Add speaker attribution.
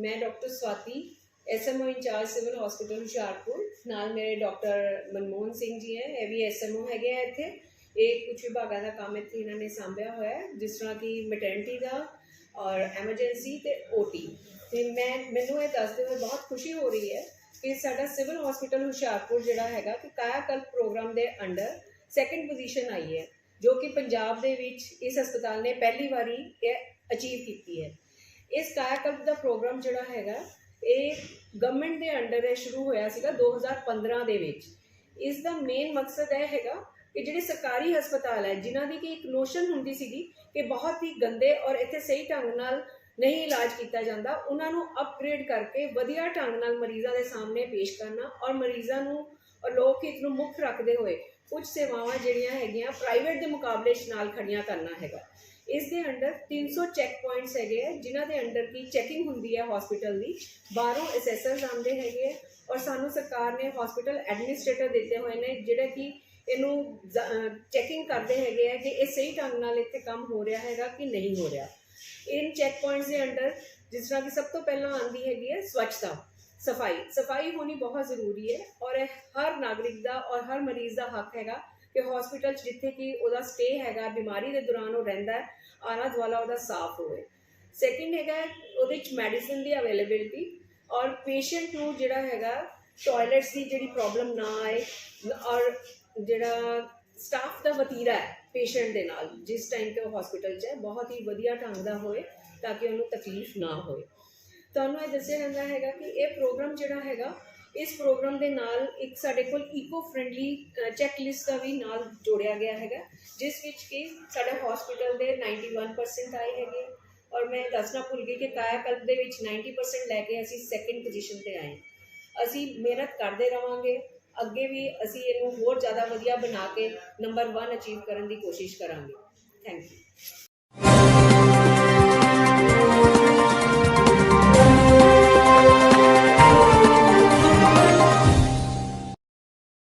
Speaker 1: Swati SMO in-charge civil hospital Hoshiarpur, ਨਾਲ ਮੇਰੇ doctor Manmohan Singh ji ਹੈ, ਇਹ ਵੀ ਐਸਐਮਓ ਹੈਗੇ ਆ ਇੱਥੇ। ਇਹ ਕੁਝ ਵਿਭਾਗਾਂ ਦਾ ਕੰਮ ਇੱਥੇ ਇਹਨਾਂ ਨੇ ਸੰਭਿਆ ਹੋਇਆ ਹੈ, ਜਿਸ ਤਰ੍ਹਾਂ ਕਿ ਮੈਟਰਨਿਟੀ ਦਾ ਔਰ ਐਮਰਜੈਂਸੀ ਤੇ ਓਟੀ ਤੇ ਮੈਂ, ਮੈਨੂੰ ਇਹ ਦੱਸਦੇ ਹੋਏ ਬਹੁਤ ਖੁਸ਼ੀ ਹੋ ਰਹੀ ਹੈ ਕਿ ਸਾਡਾ ਸਿਵਲ ਹਸਪੀਟਲ ਹੁਸ਼ਿਆਰਪੁਰ ਜਿਹੜਾ ਹੈਗਾ ਕਿ ਕਾਇਆਕਲਪ ਪ੍ਰੋਗਰਾਮ ਦੇ ਅੰਡਰ ਸੈਕੰਡ ਪੋਜੀਸ਼ਨ ਆਈ ਹੈ, ਜੋ ਕਿ ਪੰਜਾਬ ਦੇ ਵਿੱਚ ਇਸ ਹਸਪਤਾਲ ਨੇ ਪਹਿਲੀ ਵਾਰੀ ਇਹ ਅਚੀਵ ਕੀਤੀ ਹੈ। ਇਸ ਕਾਇਆਕਲਪ ਦਾ ਪ੍ਰੋਗਰਾਮ ਜਿਹੜਾ ਹੈਗਾ, ਇਹ ਗਵਰਨਮੈਂਟ ਦੇ ਅੰਡਰ ਇਹ ਸ਼ੁਰੂ ਹੋਇਆ ਸੀਗਾ 2015 ਦੇ ਵਿੱਚ। ਇਸ ਦਾ ਮੇਨ ਮਕਸਦ ਇਹ ਹੈਗਾ ਕਿ ਜਿਹੜੇ ਸਰਕਾਰੀ ਹਸਪਤਾਲ ਹੈ, ਜਿਨ੍ਹਾਂ ਦੀ ਕਿ ਇੱਕ ਨੋਸ਼ਨ ਹੁੰਦੀ ਸੀਗੀ ਕਿ ਬਹੁਤ ਹੀ ਗੰਦੇ ਔਰ ਇੱਥੇ ਸਹੀ ਢੰਗ ਨਾਲ ਨਹੀਂ ਇਲਾਜ ਕੀਤਾ ਜਾਂਦਾ, ਉਹਨਾਂ ਨੂੰ ਅਪਗ੍ਰੇਡ ਕਰਕੇ ਵਧੀਆ ਢੰਗ ਨਾਲ ਮਰੀਜ਼ਾਂ ਦੇ ਸਾਹਮਣੇ ਪੇਸ਼ ਕਰਨਾ ਔਰ ਮਰੀਜ਼ਾਂ ਨੂੰ ਔਰ ਲੋਕ ਹਿੱਤ ਨੂੰ ਮੁੱਖ ਰੱਖਦੇ ਹੋਏ ਕੁਝ ਸੇਵਾਵਾਂ ਜਿਹੜੀਆਂ ਹੈਗੀਆਂ ਪ੍ਰਾਈਵੇਟ ਦੇ ਮੁਕਾਬਲੇ ਨਾਲ ਖੜੀਆਂ ਕਰਨਾ ਹੈਗਾ। ਇਸ ਦੇ ਅੰਡਰ 300 ਚੈੱਕ ਪੁਆਇੰਟਸ ਹੈਗੇ ਆ, ਜਿਨ੍ਹਾਂ ਦੇ ਅੰਡਰ ਕੀ ਚੈਕਿੰਗ ਹੁੰਦੀ ਹੈ ਹਸਪੀਟਲ ਦੀ। ਬਾਹਰੋਂ ਅਸੈਸਰਸ ਆਉਂਦੇ ਹੈਗੇ ਆ ਔਰ ਸਾਨੂੰ ਸਰਕਾਰ ਨੇ ਹਸਪੀਟਲ ਐਡਮਿਨਿਸਟ੍ਰੇਟਰ ਦਿੱਤੇ ਹੋਏ ਨੇ, ਜਿਹੜੇ ਕਿ ਇਹਨੂੰ ਚੈਕਿੰਗ ਕਰਦੇ ਹੈਗੇ ਆ ਕਿ ਇਹ ਸਹੀ ਢੰਗ ਨਾਲ ਇੱਥੇ ਕੰਮ ਹੋ ਰਿਹਾ ਹੈਗਾ ਕਿ ਨਹੀਂ ਹੋ ਰਿਹਾ। ਇਨ ਚੈੱਕ ਪੁਆਇੰਟਸ ਦੇ ਅੰਡਰ ਜਿਸ ਤਰ੍ਹਾਂ ਕਿ ਸਭ ਤੋਂ ਪਹਿਲਾਂ ਆਉਂਦੀ ਹੈਗੀ ਹੈ ਸਵੱਛਤਾ, ਸਫ਼ਾਈ। ਸਫ਼ਾਈ ਹੋਣੀ ਬਹੁਤ ਜ਼ਰੂਰੀ ਹੈ ਔਰ ਇਹ ਹਰ ਨਾਗਰਿਕ ਦਾ ਔਰ ਹਰ ਮਰੀਜ਼ ਦਾ ਹੱਕ ਹੈਗਾ ਕਿ ਹਸਪੀਟਲ 'ਚ ਜਿੱਥੇ ਕਿ ਉਹਦਾ ਸਟੇ ਹੈਗਾ, ਬਿਮਾਰੀ ਦੇ ਦੌਰਾਨ ਉਹ ਰਹਿੰਦਾ ਹੈ, ਆਲਾ ਦੁਆਲਾ ਉਹਦਾ ਸਾਫ਼ ਹੋਵੇ। ਸੈਕਿੰਡ ਹੈਗਾ ਉਹਦੇ 'ਚ ਮੈਡੀਸਿਨ ਦੀ ਅਵੇਲੇਬਿਲਟੀ ਔਰ ਪੇਸ਼ੈਂਟ ਨੂੰ ਜਿਹੜਾ ਹੈਗਾ ਟਾਇਲਟਸ ਦੀ ਜਿਹੜੀ ਪ੍ਰੋਬਲਮ ਨਾ ਆਏ ਔਰ ਜਿਹੜਾ ਸਟਾਫ ਦਾ ਵਤੀਰਾ ਹੈ ਪੇਸ਼ੈਂਟ ਦੇ ਨਾਲ, ਜਿਸ ਟਾਈਮ ਤੇ ਉਹ ਹਸਪੀਟਲ 'ਚ ਹੈ, ਬਹੁਤ ਹੀ ਵਧੀਆ ਢੰਗ ਦਾ ਹੋਏ ਤਾਂ ਕਿ ਉਹਨੂੰ ਤਕਲੀਫ ਨਾ ਹੋਏ। ਤੁਹਾਨੂੰ ਇਹ ਦੱਸਿਆ ਜਾਂਦਾ ਹੈਗਾ ਕਿ ਇਹ ਪ੍ਰੋਗਰਾਮ ਜਿਹੜਾ ਹੈਗਾ ਇਸ ਪ੍ਰੋਗਰਾਮ ਦੇ ਨਾਲ ਇੱਕ ਸਾਡੇ ਕੋਲ ਈਕੋ ਫ੍ਰੈਂਡਲੀ ਚੈੱਕ ਲਿਸਟ ਦਾ ਵੀ ਨਾਲ ਜੋੜਿਆ ਗਿਆ ਹੈਗਾ, ਜਿਸ ਵਿੱਚ ਕਿ ਸਾਡੇ ਹਸਪੀਟਲ ਦੇ 91% ਆਏ ਹੈਗੇ ਔਰ ਮੈਂ ਦੱਸਣਾ ਭੁੱਲ ਗਈ ਕਿ ਕਾਇਆਕਲਪ ਦੇ ਵਿੱਚ 90% ਲੈ ਕੇ ਅਸੀਂ ਸੈਕਿੰਡ ਪੋਜੀਸ਼ਨ ਤੇ ਆਏ ਅਸੀਂ ਮਿਹਨਤ ਕਰਦੇ ਰਵਾਂਗੇ, ਅੱਗੇ ਵੀ ਅਸੀਂ ਇਹਨੂੰ ਹੋਰ ਜ਼ਿਆਦਾ ਵਧੀਆ ਬਣਾ ਕੇ ਨੰਬਰ 1 ਅਚੀਵ ਕਰਨ ਦੀ ਕੋਸ਼ਿਸ਼ ਕਰਾਂਗੇ। Thank you